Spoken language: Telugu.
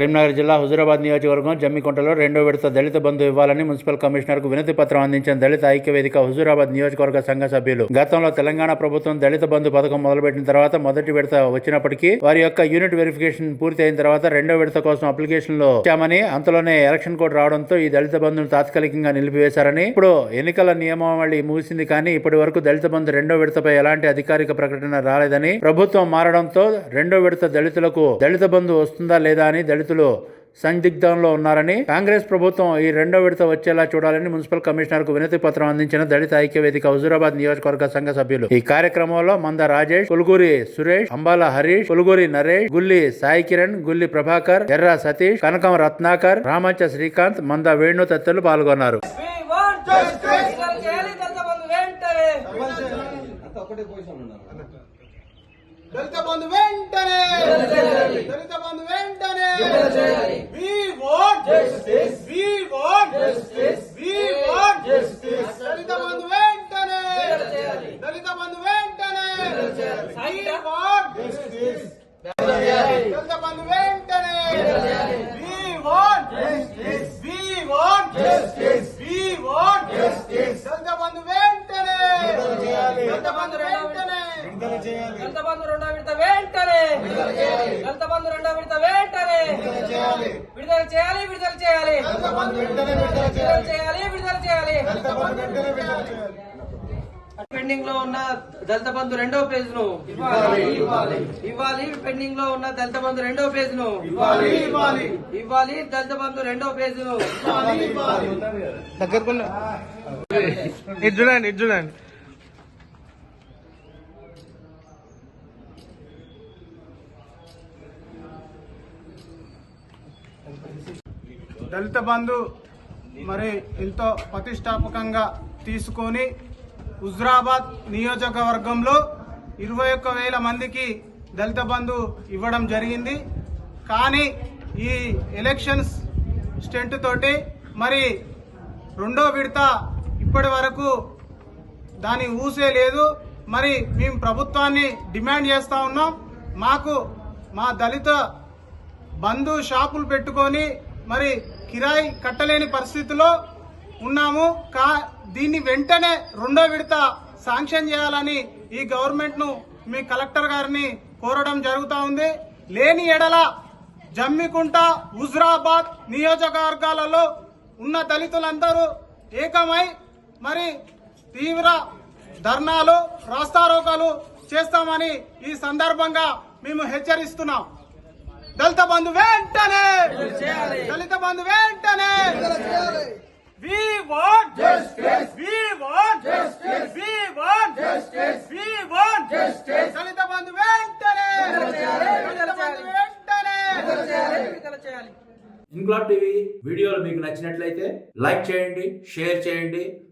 కరీంనగర్ జిల్లా హుజూరాబాద్ నియోజకవర్గం జమ్మికుంటలో రెండో విడత దళిత బంధు ఇవ్వాలని మున్సిపల్ కమిషనర్కు వినతి పత్రం అందించిన దళిత ఐక్యవేదిక హుజూరాబాద్ నియోజకవర్గ సంఘ సభ్యులు. గతంలో తెలంగాణ ప్రభుత్వం దళిత బంధు పథకం మొదలుపెట్టిన తర్వాత మొదటి విడత వచ్చినప్పటికీ వారి యొక్క యూనిట్ వెరిఫికేషన్ పూర్తి అయిన తర్వాత రెండో విడత కోసం అప్లికేషన్లో ఇచ్చామని అంతలోనే ఎలక్షన్ కోడ్ రావడంతో ఈ దళిత బంధును తాత్కాలికంగా నిలిపివేశారని ఇప్పుడు ఎన్నికల నియమావళి ముగిసింది కానీ ఇప్పటి వరకు దళిత బంధు రెండో విడతపై ఎలాంటి అధికారిక ప్రకటన రాలేదని ప్రభుత్వం మారడంతో రెండో విడత దళితులకు దళిత బంధు వస్తుందా లేదా అని దళిత దళితులు సందిగ్ధంలో ఉన్నారని కాంగ్రెస్ ప్రభుత్వం ఈ రెండో విడత వచ్చేలా చూడాలని మున్సిపల్ కమిషనర్కు వినతి పత్రం అందించిన దళిత ఐక్య వేదిక హుజూరాబాద్ నియోజకవర్గ సంఘ సభ్యులు. ఈ కార్యక్రమంలో మంద రాజేష్ పులుగూరి సురేష్ అంబాల హరీష్ పులుగూరి నరేష్ గుల్లి సాయి కిరణ్ గుల్లి ప్రభాకర్ ఎర్ర సతీష్ కనకం రత్నాకర్ రామంచ శ్రీకాంత్ మంద వేణు తదితరులు పాల్గొన్నారు. దళిత బంధు వెంటనే. దళిత బంధు వెంటనే! దళిత బంధు వెంటనే we want justice we want justice we want justice Dalit Bandhu వెంటనే! దళిత బంధు వెంటనే! We want justice Dalit Bandhu వెంటనే! We want justice we want justice we want justice Dalit Bandhu వెంటనే! దళిత బంధు వెంటనే! దళిత బంధు రెండో విడత వెంటనే. దళిత బంధు రెండో విడత వెంటనే. విడుదల చేయాలి. విడుదల చేయాలి విడుదల చేయాలి. విడుదల చేయాలి. పెండింగ్లో ఉన్న దళిత బంధు రెండో పేజ్ను ఇవ్వాలి. ఇవ్వాలి. పెండింగ్లో ఉన్న దళిత బంధు రెండో పేజ్ను ఇవ్వాలి. ఇవ్వాలి. ఇవ్వాలి. దళిత బంధు రెండో పేజ్ను చూడండి చూడండి. దళిత బంధు మరి ఎంతో ప్రతిష్టాపకంగా తీసుకొని హుజరాబాద్ నియోజకవర్గంలో ఇరవై ఒక్క వేల మందికి దళిత బంధు ఇవ్వడం జరిగింది. కానీ ఈ ఎలక్షన్స్ స్టెంట్ తోటి మరి రెండో విడత ఇప్పటి వరకు దాని ఊసే లేదు. మరి మేము ప్రభుత్వాన్ని డిమాండ్ చేస్తా ఉన్నాం. మాకు మా దళిత బంధు షాపులు పెట్టుకొని మరి కిరాయి కట్టలేని పరిస్థితిలో ఉన్నాము. కా దీన్ని వెంటనే రెండో విడత శాంక్షన్ చేయాలని ఈ గవర్నమెంట్ను మీ కలెక్టర్ గారిని కోరడం జరుగుతా ఉంది. లేని ఎడల జమ్మికుంట హుజరాబాద్ నియోజకవర్గాలలో ఉన్న దళితులందరూ ఏకమై మరి తీవ్ర ధర్నాలు రాస్తారోకాలు చేస్తామని ఈ సందర్భంగా మేము హెచ్చరిస్తున్నాం. దళిత బంధు వెంటనే! దళిత బంధు వెంటనే! We want justice we want justice we want justice we want justice Dalit Bandhu వెంటనే! దళిత బంధు వెంటనే! చేయాలి. ఇంక్లాబ్ టీవీ వీడియోలు మీకు నచ్చినట్లయితే లైక్ చేయండి షేర్ చేయండి